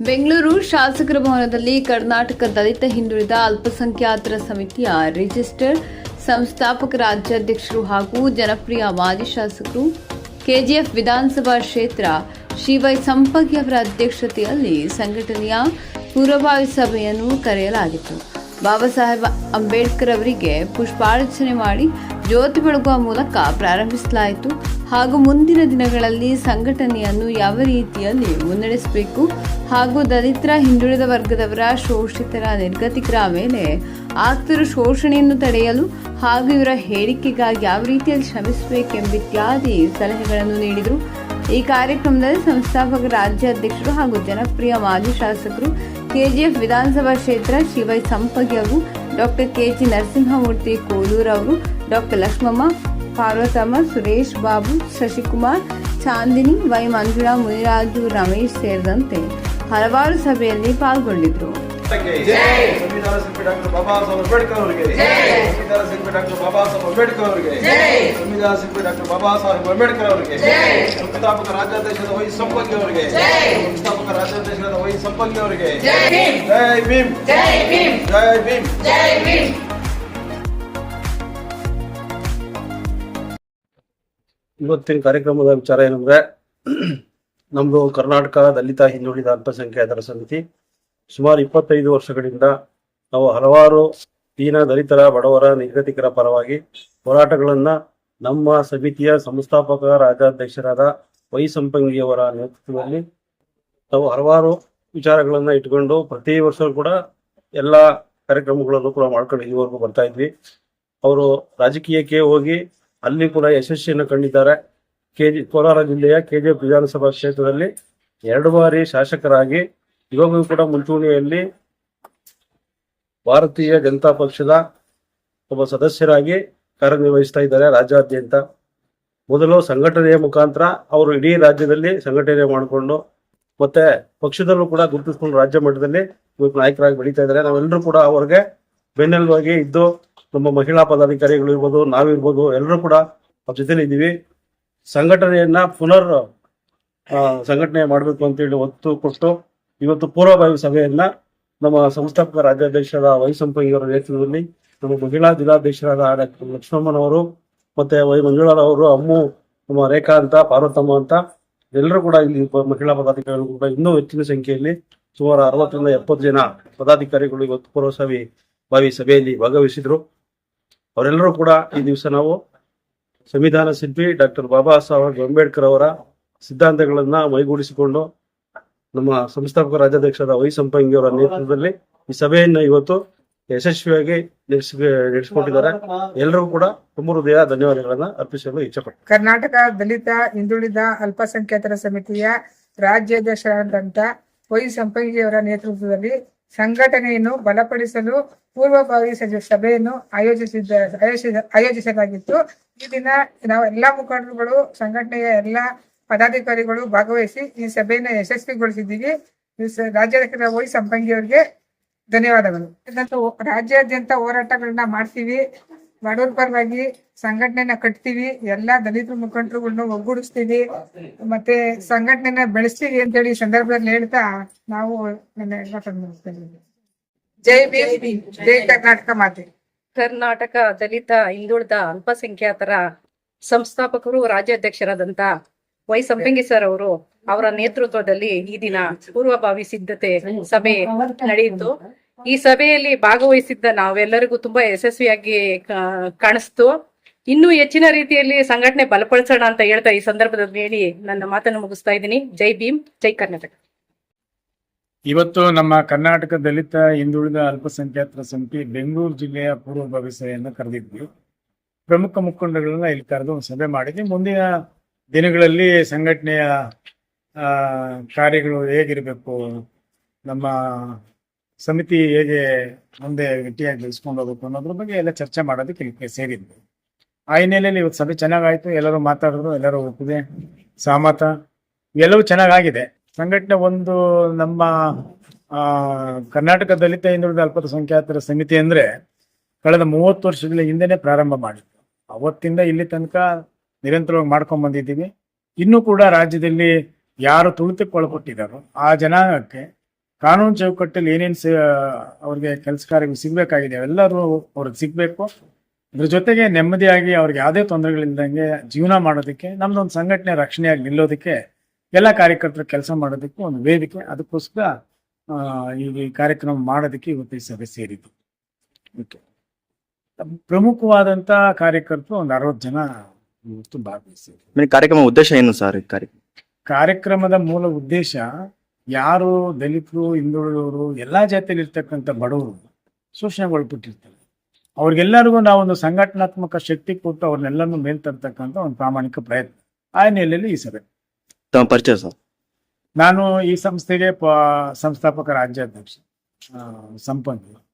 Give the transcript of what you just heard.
ಬೆಂಗಳೂರು ಶಾಸಕರ ಭವನದಲ್ಲಿ ಕರ್ನಾಟಕ ದಲಿತ ಹಿಂದುಳಿದ ಅಲ್ಪಸಂಖ್ಯಾತರ ಸಮಿತಿಯ ರಿಜಿಸ್ಟರ್ ಸಂಸ್ಥಾಪಕ ರಾಜ್ಯಾಧ್ಯಕ್ಷರು ಹಾಗೂ ಜನಪ್ರಿಯ ಮಾಜಿ ಶಾಸಕರು ಕೆಜಿಎಫ್ ವಿಧಾನಸಭಾ ಕ್ಷೇತ್ರ ಶಿವೈ ಸಂಪಗಿ ಅವರ ಅಧ್ಯಕ್ಷತೆಯಲ್ಲಿ ಸಂಘಟನೆಯ ಪೂರ್ವಭಾವಿ ಸಭೆಯನ್ನು ಕರೆಯಲಾಗಿತ್ತು. ಬಾಬಾ ಸಾಹೇಬ್ ಅಂಬೇಡ್ಕರ್ ಅವರಿಗೆ ಪುಷ್ಪಾರ್ಚನೆ ಮಾಡಿ ಜ್ಯೋತಿ ಬೆಳಗುವ ಮೂಲಕ ಪ್ರಾರಂಭಿಸಲಾಯಿತು ಹಾಗೂ ಮುಂದಿನ ದಿನಗಳಲ್ಲಿ ಸಂಘಟನೆಯನ್ನು ಯಾವ ರೀತಿಯಲ್ಲಿ ಮುನ್ನಡೆಸಬೇಕು ಹಾಗೂ ದಲಿತರ, ಹಿಂದುಳಿದ ವರ್ಗದವರ ಶೋಷಿತರ ನಿರ್ಗತಿಕರ ಮೇಲೆ ಆಗ್ತಿರೋ ಶೋಷಣೆಯನ್ನು ತಡೆಯಲು ಹಾಗೂ ಇವರ ಹೇಳಿಕೆಗಾಗಿ ಯಾವ ರೀತಿಯಲ್ಲಿ ಶ್ರಮಿಸಬೇಕೆಂಬಿತ್ಯಾದಿ ಸಲಹೆಗಳನ್ನು ನೀಡಿದರು. ಈ ಕಾರ್ಯಕ್ರಮದಲ್ಲಿ ಸಂಸ್ಥಾಪಕ, ರಾಜ್ಯಾಧ್ಯಕ್ಷರು ಹಾಗೂ ಜನಪ್ರಿಯ ಮಾಜಿ ಶಾಸಕರು ಕೆಜಿಎಫ್ ವಿಧಾನಸಭಾ ಕ್ಷೇತ್ರ ಶಿವೈ ಸಂಪಗಿ ಅವರು ಡಾಕ್ಟರ್ ಕೆಜಿ ನರಸಿಂಹಮೂರ್ತಿ ಕೋಲೂರ್ ಅವರು, ಡಾಕ್ಟರ್ ಲಕ್ಷ್ಮಮ್ಮ, ಪಾರ್ವತಮ್ಮ, ಸುರೇಶ್ ಬಾಬು, ಶಶಿಕುಮಾರ್, ಚಾಂದಿನಿ, ವೈ ಮಂಜುಳಾ, ಮುನಿರಾಜು, ರಮೇಶ್ ಸೇರಿದಂತೆ ಹಲವಾರು ಸಭೆಯಲ್ಲಿ ಪಾಲ್ಗೊಂಡಿದ್ರು ಸಂವಿಧಾನ ಶಿಲ್ಪಿ ಡಾಕ್ಟರ್ ಬಾಬಾ ಸಾಹೇಬ್ ಅಂಬೇಡ್ಕರ್ ಅವರಿಗೆ ಸಂವಿಧಾನ ಶಿಲ್ಪಿ ಡಾಕ್ಟರ್ ಬಾಬಾ ಸಾಹೇಬ್ ಅಂಬೇಡ್ಕರ್ ಅವರಿಗೆ ಸಂವಿಧಾನ ಶಿಲ್ಪಿ ಡಾಕ್ಟರ್ ಬಾಬಾ ಸಾಹೇಬ್ ಅಂಬೇಡ್ಕರ್ ಅವರಿಗೆ ಸಂಸ್ಥಾಪಕ ರಾಜ್ಯಾಧ್ಯಕ್ಷರಾದ ವೈ ಸಂಪಂಗಿ ಅವರಿಗೆ ಸಂಸ್ಥಾಪಕ ರಾಜ್ಯಾಧ್ಯಕ್ಷರಾದ ವೈ ಸಂಪಂಗಿ ಅವರಿಗೆ ಜೈ ಭೀಮ್. ಜೈ ಭೀಮ್. ಇವತ್ತಿನ ಕಾರ್ಯಕ್ರಮದ ವಿಚಾರ ಏನಂದ್ರೆ ನಮ್ದು ಕರ್ನಾಟಕ ದಲಿತ ಹಿಂದುಳಿದ ಅಲ್ಪಸಂಖ್ಯಾತರ ಸಮಿತಿ. ಸುಮಾರು ಇಪ್ಪತ್ತೈದು ವರ್ಷಗಳಿಂದ ನಾವು ಹಲವಾರು ದೀನ ದಲಿತರ, ಬಡವರ ನಿರ್ಗತಿಕರ ಪರವಾಗಿ ಹೋರಾಟಗಳನ್ನ ನಮ್ಮ ಸಮಿತಿಯ ಸಂಸ್ಥಾಪಕ, ರಾಜ್ಯಾಧ್ಯಕ್ಷರಾದ ವೈ ಸಂಪಂಗಿಯವರ ನೇತೃತ್ವದಲ್ಲಿ ನಾವು ಹಲವಾರು ವಿಚಾರಗಳನ್ನ ಇಟ್ಕೊಂಡು ಪ್ರತಿ ವರ್ಷ ಕೂಡ ಎಲ್ಲ ಕಾರ್ಯಕ್ರಮಗಳನ್ನು ಕೂಡ ಮಾಡ್ಕೊಂಡು ಇಲ್ಲಿವರೆಗೂ ಬರ್ತಾ ಇದ್ವಿ. ಅವರು ರಾಜಕೀಯಕ್ಕೆ ಹೋಗಿ ಅಲ್ಲಿ ಕೂಡ ಯಶಸ್ಸಿಯನ್ನು ಕಂಡಿದ್ದಾರೆ. ಕೆಜಿ, ಕೋಲಾರ ಜಿಲ್ಲೆಯ ಕೆಜಿಎಫ್ ವಿಧಾನಸಭಾ ಕ್ಷೇತ್ರದಲ್ಲಿ ಎರಡು ಬಾರಿ ಶಾಸಕರಾಗಿ, ಇವಾಗೂ ಕೂಡ ಮುಂಚೂಣಿಯಲ್ಲಿ ಭಾರತೀಯ ಜನತಾ ಪಕ್ಷದ ಒಬ್ಬ ಸದಸ್ಯರಾಗಿ ಕಾರ್ಯನಿರ್ವಹಿಸ್ತಾ ಇದ್ದಾರೆ ರಾಜ್ಯಾದ್ಯಂತ. ಮೊದಲು ಸಂಘಟನೆಯ ಮುಖಾಂತರ ಅವರು ಇಡೀ ರಾಜ್ಯದಲ್ಲಿ ಸಂಘಟನೆ ಮಾಡಿಕೊಂಡು, ಮತ್ತೆ ಪಕ್ಷದಲ್ಲೂ ಕೂಡ ಗುರುತಿಸಿಕೊಂಡು ರಾಜ್ಯ ಮಟ್ಟದಲ್ಲಿ ನಾಯಕರಾಗಿ ಬೆಳೀತಾ ಇದ್ದಾರೆ. ನಾವೆಲ್ಲರೂ ಕೂಡ ಅವ್ರಿಗೆ ಬೆನ್ನೆಲುಬಾಗಿ ಇದ್ದು, ನಮ್ಮ ಮಹಿಳಾ ಪದಾಧಿಕಾರಿಗಳು ಇರ್ಬೋದು, ನಾವಿರ್ಬೋದು, ಎಲ್ಲರೂ ಕೂಡ ಅವ್ರ ಜೊತೆಲಿ ಇದ್ದೀವಿ. ಸಂಘಟನೆಯನ್ನ ಪುನರ್ ಸಂಘಟನೆ ಮಾಡಬೇಕು ಅಂತೇಳಿ ಒತ್ತು ಕೊಟ್ಟು ಇವತ್ತು ಪೂರ್ವಭಾವಿ ಸಭೆಯನ್ನ ನಮ್ಮ ಸಂಸ್ಥಾಪಕ ರಾಜ್ಯಾಧ್ಯಕ್ಷರ ವೈ ಸಂಪಂಗಿಯವರ ನೇತೃತ್ವದಲ್ಲಿ ನಮ್ಮ ಮಹಿಳಾ ಜಿಲ್ಲಾಧ್ಯಕ್ಷರಾದ ಡಾಕ್ಟರ್ ಲಕ್ಷ್ಮಮ್ಮನವರು ಮತ್ತೆ ವೈ ಮಂಜುಳಾರವರು ಅಮ್ಮು, ನಮ್ಮ ರೇಖಾ ಅಂತ, ಪಾರ್ವತಮ್ಮ ಅಂತ ಎಲ್ಲರೂ ಕೂಡ ಇಲ್ಲಿ ಮಹಿಳಾ ಪದಾಧಿಕಾರಿಗಳು ಕೂಡ ಇನ್ನೂ ಹೆಚ್ಚಿನ ಸಂಖ್ಯೆಯಲ್ಲಿ ಸುಮಾರು ಅರವತ್ತರಿಂದ ಎಪ್ಪತ್ತು ಜನ ಪದಾಧಿಕಾರಿಗಳು ಇವತ್ತು ಪೂರ್ವಸಭೆ ಭಾವಿ ಸಭೆಯಲ್ಲಿ ಭಾಗವಹಿಸಿದ್ರು. ಅವರೆಲ್ಲರೂ ಕೂಡ ಈ ದಿವಸ ನಾವು ಸಂವಿಧಾನ ಶಿಲ್ಪಿ ಡಾಕ್ಟರ್ ಬಾಬಾ ಸಾಹೇಬ್ ಅಂಬೇಡ್ಕರ್ ಅವರ ಸಿದ್ಧಾಂತಗಳನ್ನ ಮೈಗೂಡಿಸಿಕೊಂಡು ನಮ್ಮ ಸಂಸ್ಥಾಪಕ ರಾಜ್ಯಾಧ್ಯಕ್ಷರ ವೈ ಸಂಪಂಗಿ ಅವರ ನೇತೃತ್ವದಲ್ಲಿ ಈ ಸಭೆಯನ್ನ ಇವತ್ತು ಯಶಸ್ವಿಯಾಗಿ ನಡೆಸಿ ನಡೆಸಿಕೊಟ್ಟಿದ್ದಾರೆ. ಎಲ್ಲರೂ ಕೂಡ ತುಂಬ ಹೃದಯ ಧನ್ಯವಾದಗಳನ್ನ ಅರ್ಪಿಸಲು ಇಚ್ಛಪಡ್ತೀನಿ. ಕರ್ನಾಟಕ ದಲಿತ ಹಿಂದುಳಿದ ಅಲ್ಪಸಂಖ್ಯಾತರ ಸಮಿತಿಯ ರಾಜ್ಯಾಧ್ಯಕ್ಷರಾದಂತ ವೈ ಸಂಪಂಗಿಯವರ ನೇತೃತ್ವದಲ್ಲಿ ಸಂಘಟನೆಯನ್ನು ಬಲಪಡಿಸಲು ಪೂರ್ವಭಾವಿ ಸಭೆಯನ್ನು ಆಯೋಜಿಸಿದ್ದ, ಆಯೋಜಿಸ- ಆಯೋಜಿಸಲಾಗಿತ್ತು. ಈ ದಿನ ನಾವು ಎಲ್ಲಾ ಮುಖಂಡರುಗಳು, ಸಂಘಟನೆಯ ಎಲ್ಲಾ ಪದಾಧಿಕಾರಿಗಳು ಭಾಗವಹಿಸಿ ಈ ಸಭೆಯನ್ನು ಯಶಸ್ವಿಗೊಳಿಸಿದ್ದೀವಿ. ರಾಜ್ಯಾಧ್ಯಕ್ಷರ ವೈ ಸಂಪಂಗಿ ಅವರಿಗೆ ಧನ್ಯವಾದಗಳು. ಇದಂತೂ ರಾಜ್ಯಾದ್ಯಂತ ಹೋರಾಟಗಳನ್ನ ಮಾಡ್ತೀವಿ. ಬಡವ್ರ ಪರವಾಗಿ ಸಂಘಟನೆನ ಕಟ್ತೀವಿ ಎಲ್ಲಾ ದಲಿತ ಮುಖಂಡರುಗಳನ್ನ ಒಗ್ಗೂಡಿಸ್ತೀವಿ ಮತ್ತೆ ಸಂಘಟನೆನ ಬೆಳೆಸ್ತೀವಿ ಅಂತ ಹೇಳಿ ಸಂದರ್ಭದಲ್ಲಿ ಹೇಳ್ತಾ ನಾವು ನನ್ನ ಎಲ್ಲ. ಜೈ ಬಿ ಜೈ ಕರ್ನಾಟಕ ಮಾತೆ. ಕರ್ನಾಟಕ ದಲಿತ ಹಿಂದುಳಿದ ಅಲ್ಪಸಂಖ್ಯಾತರ ಸಂಸ್ಥಾಪಕರು ರಾಜ್ಯಾಧ್ಯಕ್ಷರಾದಂತ ವೈ ಸಂಪಂಗಿ ಸರ್ ಅವರು ಅವರ ನೇತೃತ್ವದಲ್ಲಿ ಈ ದಿನ ಪೂರ್ವಭಾವಿ ಸಿದ್ಧತೆ ಸಭೆ ನಡೆಯಿತು. ಈ ಸಭೆಯಲ್ಲಿ ಭಾಗವಹಿಸಿದ್ದ ನಾವೆಲ್ಲರಿಗೂ ತುಂಬಾ ಯಶಸ್ವಿಯಾಗಿ ಕಾಣಿಸ್ತು. ಇನ್ನೂ ಹೆಚ್ಚಿನ ರೀತಿಯಲ್ಲಿ ಸಂಘಟನೆ ಬಲಪಡಿಸೋಣ ಅಂತ ಹೇಳ್ತಾ ಈ ಸಂದರ್ಭದಲ್ಲಿ ಹೇಳಿ ನನ್ನ ಮಾತನ್ನು ಮುಗಿಸ್ತಾ ಇದ್ದೀನಿ. ಜೈ ಭೀಮ್, ಜೈ ಕರ್ನಾಟಕ. ಇವತ್ತು ನಮ್ಮ ಕರ್ನಾಟಕ ದಲಿತ ಹಿಂದುಳಿದ ಅಲ್ಪಸಂಖ್ಯಾತರ ಸಮಿತಿ ಬೆಂಗಳೂರು ಜಿಲ್ಲೆಯ ಪೂರ್ವಭಾವಿ ಸಭೆಯನ್ನು ಕರೆದಿದ್ವಿ. ಪ್ರಮುಖ ಮುಖಂಡಗಳನ್ನ ಇಲ್ಲಿ ಕರೆದು ಒಂದು ಸಭೆ ಮಾಡಿದ್ವಿ. ಮುಂದಿನ ದಿನಗಳಲ್ಲಿ ಸಂಘಟನೆಯ ಕಾರ್ಯಗಳು ಹೇಗಿರಬೇಕು, ನಮ್ಮ ಸಮಿತಿ ಹೇಗೆ ಮುಂದೆ ಗಟ್ಟಿಯಾಗಿ ಬೆಳೆಸ್ಕೊಂಡು ಹೋಗ್ಬೇಕು ಅನ್ನೋದ್ರ ಬಗ್ಗೆ ಎಲ್ಲ ಚರ್ಚೆ ಮಾಡೋದಕ್ಕೆ ಸೇರಿದ್ವಿ. ಆ ಹಿನ್ನೆಲೆಯಲ್ಲಿ ಇವತ್ತು ಸಭೆ ಚೆನ್ನಾಗಾಯ್ತು. ಎಲ್ಲರೂ ಮಾತಾಡಿದ್ರು, ಎಲ್ಲರೂ ಒಪ್ಪಿದೆ ಸಹಮತ. ಎಲ್ಲವೂ ಚೆನ್ನಾಗಾಗಿದೆ. ಸಂಘಟನೆ ಒಂದು ನಮ್ಮ ಕರ್ನಾಟಕ ದಲಿತ ಹಿಂದುಳಿದ ಅಲ್ಪಸಂಖ್ಯಾತರ ಸಮಿತಿ ಅಂದ್ರೆ ಕಳೆದ ಮೂವತ್ತು ವರ್ಷಗಳ ಹಿಂದೆನೆ ಪ್ರಾರಂಭ ಮಾಡಿತ್ತು. ಅವತ್ತಿಂದ ಇಲ್ಲಿ ತನಕ ನಿರಂತರವಾಗಿ ಮಾಡ್ಕೊಂಡ್ ಬಂದಿದ್ದೀವಿ. ಇನ್ನೂ ಕೂಡ ರಾಜ್ಯದಲ್ಲಿ ಯಾರು ತುಳಿತಕ್ಕೆ ಒಳಪಟ್ಟಿದ್ದಾರೋ ಆ ಜನಾಂಗಕ್ಕೆ ಕಾನೂನು ಚೌಕಟ್ಟಲ್ಲಿ ಏನೇನು ಅವ್ರಿಗೆ ಕೆಲಸ ಕಾರ್ಯಗಳು ಸಿಗಬೇಕಾಗಿದೆ ಅವೆಲ್ಲರೂ ಅವ್ರಿಗೆ ಸಿಗಬೇಕು. ಅದ್ರ ಜೊತೆಗೆ ನೆಮ್ಮದಿಯಾಗಿ ಅವ್ರಿಗೆ ಯಾವುದೇ ತೊಂದರೆಗಳಿಲ್ದಂಗೆ ಜೀವನ ಮಾಡೋದಕ್ಕೆ ನಮ್ದೊಂದು ಸಂಘಟನೆ ರಕ್ಷಣೆಯಾಗಿ ನಿಲ್ಲೋದಕ್ಕೆ ಎಲ್ಲ ಕಾರ್ಯಕರ್ತರು ಕೆಲಸ ಮಾಡೋದಕ್ಕೂ ಒಂದು ವೇದಿಕೆ. ಅದಕ್ಕೋಸ್ಕರ ಈ ಕಾರ್ಯಕ್ರಮ ಮಾಡೋದಕ್ಕೆ ಇವತ್ತು ಈ ಸಭೆ ಸೇರಿದ್ದು. ಓಕೆ. ಪ್ರಮುಖವಾದಂತ ಕಾರ್ಯಕರ್ತರು ಒಂದು ಅರವತ್ತು ಜನ ಇವತ್ತು ಭಾಗವಹಿಸಿದ್ರು ಕಾರ್ಯಕ್ರಮ ಉದ್ದೇಶ ಏನು ಸರ್ ಕಾರ್ಯಕ್ರಮ? ಕಾರ್ಯಕ್ರಮದ ಮೂಲ ಉದ್ದೇಶ ಯಾರು ದಲಿತರು ಹಿಂದುಳಿದವರು ಎಲ್ಲ ಜಾತಿಯಲ್ಲಿ ಇರ್ತಕ್ಕಂಥ ಬಡವರು ಶೋಷಣೆಗೊಳಪಟ್ಟಿರ್ತಾರೆ. ಅವ್ರಿಗೆಲ್ಲರಿಗೂ ನಾವೊಂದು ಸಂಘಟನಾತ್ಮಕ ಶಕ್ತಿ ಕೊಟ್ಟು ಅವ್ರನ್ನೆಲ್ಲನೂ ಮೇಲ್ ತರ್ತಕ್ಕಂಥ ಒಂದು ಪ್ರಾಮಾಣಿಕ ಪ್ರಯತ್ನ. ಆ ಹಿನ್ನೆಲೆಯಲ್ಲಿ ಈ ಸಭೆ. ತಮ್ಮ ಪರಿಚಯ ಸರ್. ನಾನು ಈ ಸಂಸ್ಥೆಗೆ ಪ ಸಂಸ್ಥಾಪಕ ರಾಜ್ಯಾಧ್ಯಕ್ಷ ಸಂಪಂಗಿ